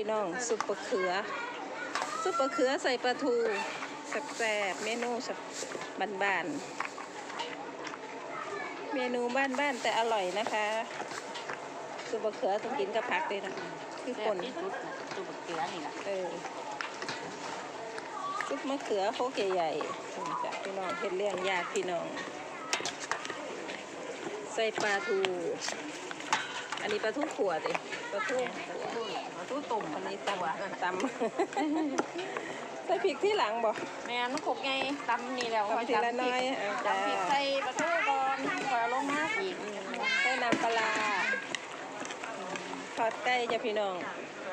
พี่น้องซุปเปอร์เขือซุปเปอร์เขือใส่ปลาทูแซ่บๆเมนูสับบ้านๆเมนูบ้านๆแต่อร่อยนะคะซุปเปอร์เขือต้องกินกับผักเลยนะคือแซ่คบนที่สุดตูบักเกลือนี่แหละเออซุปมะเขือโคกใหญ่ๆนี่จ้ะพี่น้องเห็ดเลี้ยงญาติพี่น้อง ใส่ปลาทู อันนี้ปลาทูขวดดิปลาทูประตูแหละประตูตุ่มอัอันนนี้นี้ตตัวำตำใส่พริกที่หลังบ่แม่นกกไงตำนี่แล้วตำทีละน้อยอะจ้าตำพริกใส่ประตูก่อนก่อนลงมาอีกใส่น้ำปลาร้าทอดไก่จ้ะพี่น้อง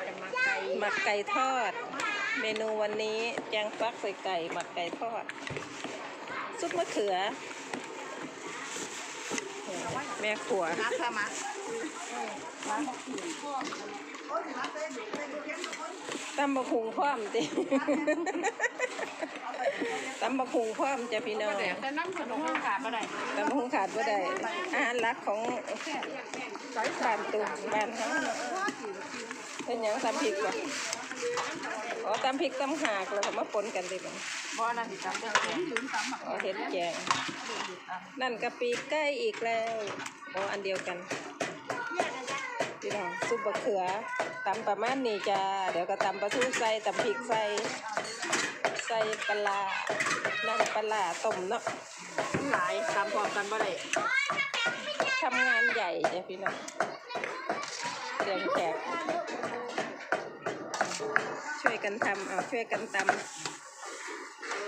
จะมาไก่หมักไก่ทอด เมนูวันนี้แกงฟักใส่ไก่หมักไก่ทอด ซุปมะเขือ แม่ครัวนักค่ะมา ตำบักหุงพร้อมติตำบักหุงพร้อมจ้ะพี่น้องแต่น้ำขนมขาดมาได้ตำบักหุงขาดบ่ได้อาหารหลักของบ้านตุ่มบ้านเฮาเป็นหยังตำพริกวะอ๋อตำพริกตำหากแล้วก็มาปนกันดิบัดบ่นั่นสิตำเป็นแกงอ๋อเห็ดแกงนั่นกะปิใกล้อีกแล้วอ๋ออันเดียวกัน พี่น้องซุปบะเขือตำประมาณนี้จ้าเดี๋ยวก็ตำปลาทูใส่ตำพริกใส่ใส่ปลาร้าน้ำปลาร้าต้มเนาะหลายตำพร้อมกันบ่ได้ทำงานใหญ่จ้ะพี่น้องเรียงแขกช่วยกันทำเอาช่วยกันต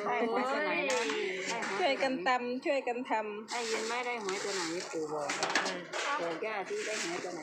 ได้หวยตัวไหนนะำช่วยกันตำช่วยกันทได้ยินไหมได้หวยตัวไหนปู่บอกบอกย่าที่ได้หวยตัวไหน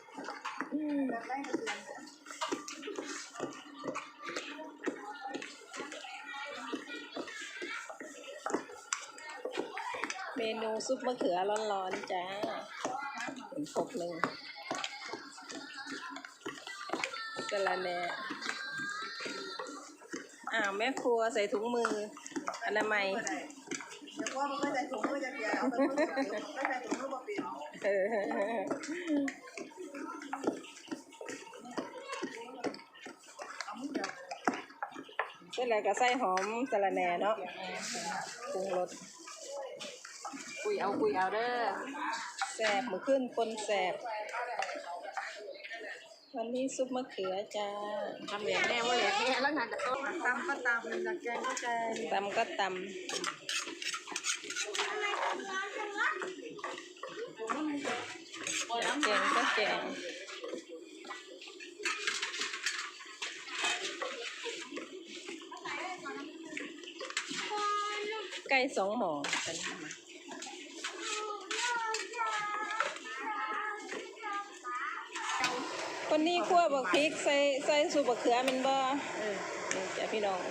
มนูซุปมะเขือร้อนๆจ้าเป็นครกหนึ่งสะระแหน่อ้าวแม่ครัวใส่ถุงมืออนามัยว่ามันไม่ใส่ถุงมือจะเกลียวไม่ใส่ถุงมือบ่เปลี่ยนเออ เสร็จแล้วก็ใส่หอมสะระแหน่เนาะปรุงรสคุยเอาคุยเอาเด้อแสบมือขึ้นปนแสบวันนี้ซุปมะเขือจ้าทำแบบแม่ว่าแหลกแม่แล้วงานจะต้มตำก็ตำจากแกงก็แกงตำก็ตำแกงก็แกง ไก่สองหมอกันมาคนนี้คั่วบักพริกใส่ใส่สูบบักเขือมันบ่นี่จ้ะพี่น้อง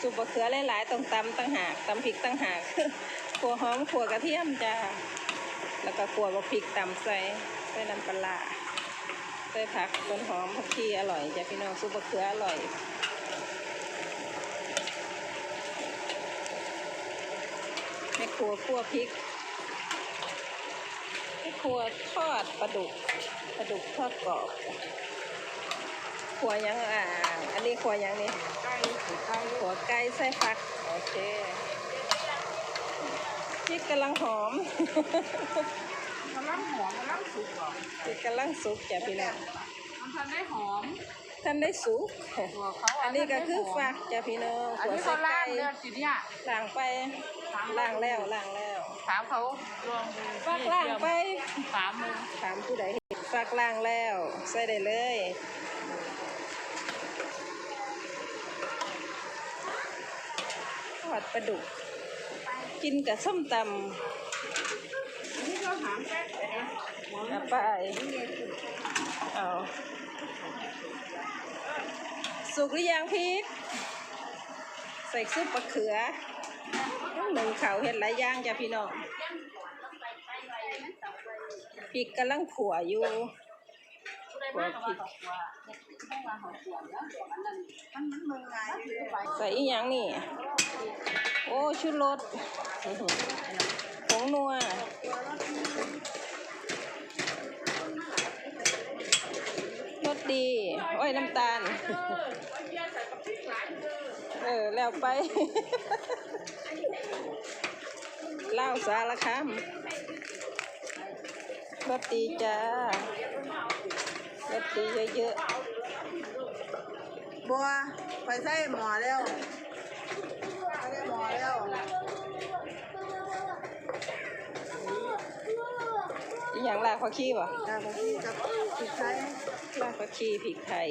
สูบบักเขือหลายๆต้องตำตั้งหากตำพริกตั้งหากขัวหอมขัวกระเทียมจ้าแล้วก็ขัวบักพริกตำใส่ใส่น้ำปลาร้าใส่ผักต้นหอมผักชีอร่อยจ้ะพี่น้องสูบบักเขืออร่อย แม่ ครัวคั่วพริกแม่ครัวทอดปลาดุกปลาดุกทอดกรอบขัวหยังอ่าอันนี้ขัวหยังนี่ไก่ไก่ขัวไก่ใส่ผัก โอเคพริกกำลังหอมกำลังหอมกำลังสุกหรอพริกกำลังสุกจ้ะพี่น้องมันทันได้หอมท่านได้สุกตัวเขาอันนี้ก็คือฟักจ้ะพี่น้องอันขัวนี้ใส่เขาล่าไก่งเนื้อสิเนี่ยล้างไป ล้างแล้วล้างแล้วถามเขาลองดูฟักล้างไปถามมึงถามผู้ใดเห็นฟักล้างแล้ว ใส่ได้เลยทอดปลาดุก กินกับส้มตำนี่ก็หามแซ่บเลยนะเอาไปเอาสุกหรือยังพริกใส่ซุปมะเขือ หนึ่งเขาเห็ดหลายอย่างจ้ะพี่น้องพริกกำลังขัวอยู่ขัวพริกมันมันเมืองไงอยู่เลยใส่อีหยังนี่ โอ้ชุดรสอื้อหือผงนัวรสดี โอ้ยน้ำตาล เออ แล้วไปเล่าวสารคามรสดีจ้ารสดีเยอะบัวไปใส่หมอแล้วไปใส่หมอแล้วๆอีหยังลากผักชีบ่แต่บางทีกับติดใช้รากผักชีพริกไทย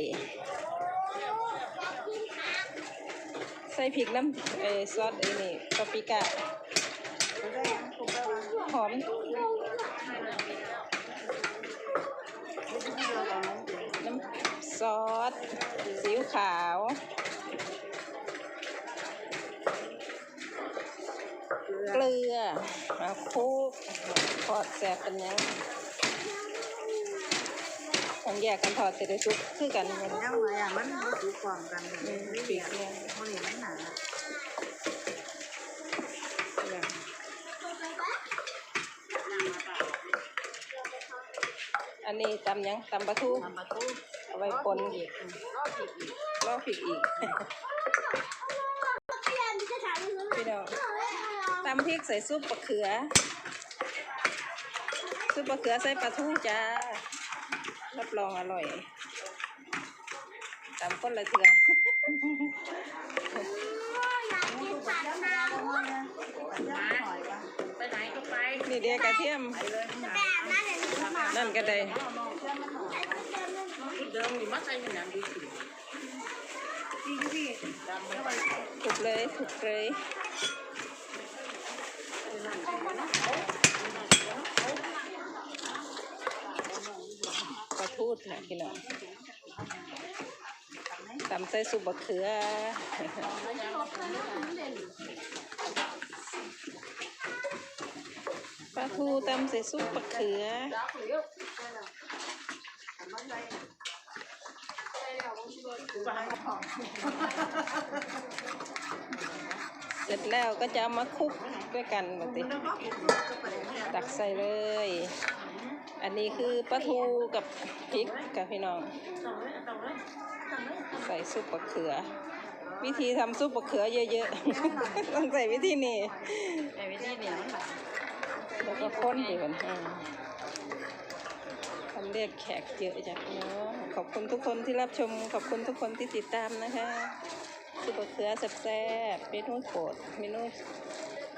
ใส่พริกน้ำเอซอสไอ้นี่ปาปริก้าไปใส่ยังถูกแล้ววะหอมน้ำซอสซีอิ๊วขาวเกลือเขือมาคลุกทอดแซ่บเป็นยัง ต้องแยกกันทอดแต่ได้ซุปคือกันหมดยังไงอะมันมันถูกความกันเลยอืมปีกเนี่ยมันนี่มันหนาอันนี้ตำยังตำปลาทูทำมาตู้เอาไว้ปนอีกรอบผิดอีกลอกพริกอีกพี่น้องตำพริกใส่ซุปมะเขือซุปมะเขือใส่ปลาทูจ้า รับรองอร่อยตำคนละเถื่อไปไหนก็ไปนี่เดียวกระเทียม นั่นก็ได้ชุดเดิมอยู่มัดใส่หนังดีสิถูกเลยถูกเลยปลาทู นะพี่น้องตำใส่ซุปมะเขือปลาทูตำใส่ซุปมะเขือเสร็จแล้วก็จะเอามาคลุกด้วยกันแบบนี้ตักใส่เลย อันนี้คือปลาทูกับพริกกับพี่น้อง ใส่ซุปมะเขือ วิธีทำซุปมะเขือเยอะๆ ต้องใส่วิธีนี้แต่วิธีเนี่ยมันแบบแล้วก็ค้นดีกันอืมทำเรียกแขกเยอะจ้ะพี่น้องขอบคุณทุกคนที่รับชม ขอบคุณทุกคนที่ติดตามนะคะซุปมะเขือแซ่บๆเมนูโปรดเมนู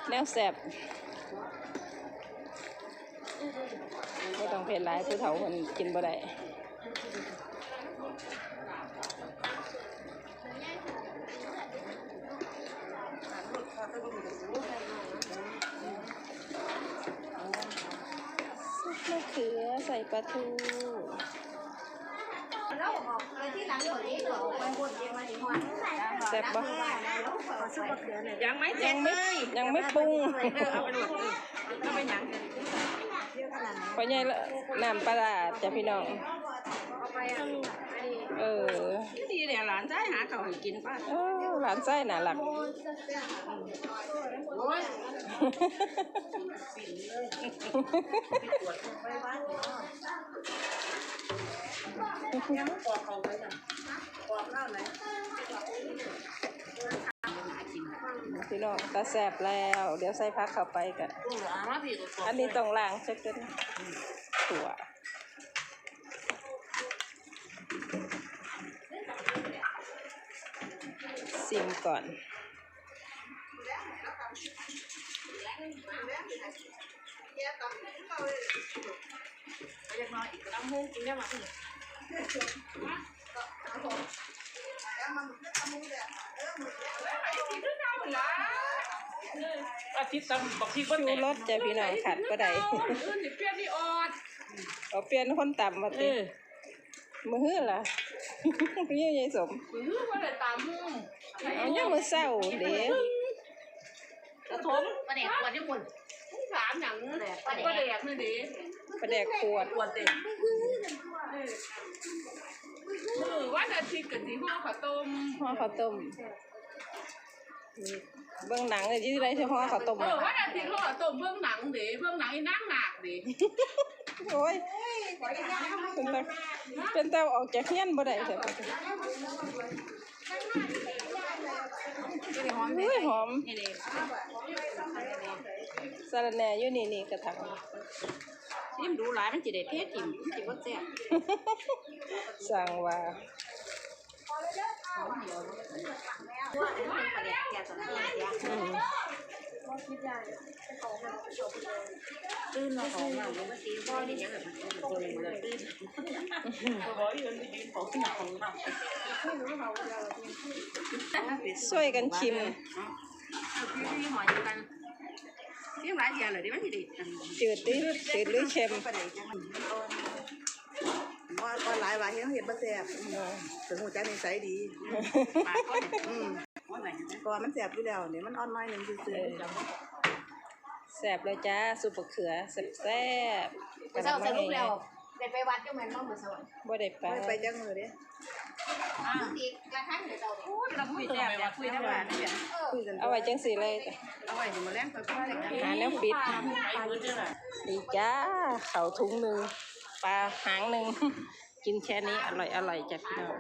แนวแซ่บ ไม่ต้องเผ็ดหลายผู้เฒ่าคนกินบ่ได้ซุปมะเขือใส่ปลาทูแซ่บปะยังไม่ยังไม่ยังไม่ปรุงเอาไปหมดก็ไปหยังเพราะไงละน้ำปลาร้าจ้ะพี่น้อง เออดีเนี่ยหลานใจหาเขาให้กินป่ะเออหลานไส้น่ารักโอ้ยยังปอกเขาไปจ้ะปอกเล่าไหน พี่น้องตาแสบแล้ว เดี๋ยวใส่พักเข้าไปกันกูเหลือมาพี่ก็อันนี้ต้องล้างสักนิดถั่วซิมก่อนยังน้อยอีก ตั้งหุ้งกินได้มาสิอาทิตย์ตำบักพริกบ่ชูแตกรสจ้ะพี่น้องขัดก็ได้อื่นสิเปรี้ยวนี่ออดเอาเปลี่ยนคนต่ำมาเอติอมือหื้อล่ะนี่ยายสมคือว่าได้ตามมึงเอายังมือเศร้าเด้กระทมประเด็กกวดที่คนถามอย่างประเด็กประเด็กนี่ดิประแดกขวดกวดเด็กเออวันอาทิตย์กับสีห่อข้าวต้มห่อข้าวต้ม เบื้องหนังเลยที่ไรที่ห่อข้าวต้มเอออะวันอาทิตย์ห่อข้าวต้มเบื้องหนังดิเบื้องหนังอีนั่งหนักดิโอ้ยเป็นตาเป็นตาออกจากเฮียนบ่ได้เถอะเฮ้ยหอมนี่ดิสาระแหน่อยู่นี่นี่กระถางทิมดูหลายมันจิได้เทศทิมจิว่าแซ่บสั่งว่า ประเด็กแก่ตอนนั้นแก่อืมตื่นมาของมาปกติพ่อนี่ยังแบบคนเลยตื่นบ่อยอยู่ดีของหนักของหนักช่วยกันชิมพี่หอยกันพี่หลายอย่างเลยดิมันจิได้จืดดิจืดหรือเค็มประเดี๋ย วจะมันว่าก็หลายว่าเฮ็ดเฮ็ดบ่แซ่บถึงหูจักนิสัยดีปากก็อืมว่าไหนก็มันแซ่บอยู่แล้วนี่มันอ่อนน้อยหนึงซื่อแซ่บเลยจ้าซุปมะเขือแซ่บแซ่บเศร้าสรุปแล้วได้ไปวัดจังแม่นบ่มื้อเช้าบ่ได้ไปๆไม่ไปจักมือเด้อ่าอีกกระทั่งเดี๋ยวเราโอ้ยเราคุยแซ่บอยากคุยได้ว่าเนี่ยคุยกันเอาไว้จังสีเลยจ้ะเอาไว้สิมาแลงไปพูดกันหาแนวปิด ไปเบิดเด้อล่ะ ดีจ้าเขาถุงหนึ่ง ปลาหางหนึ่ง กินแค่นี้อร่อยอร่อยจ้ะพี่น้อง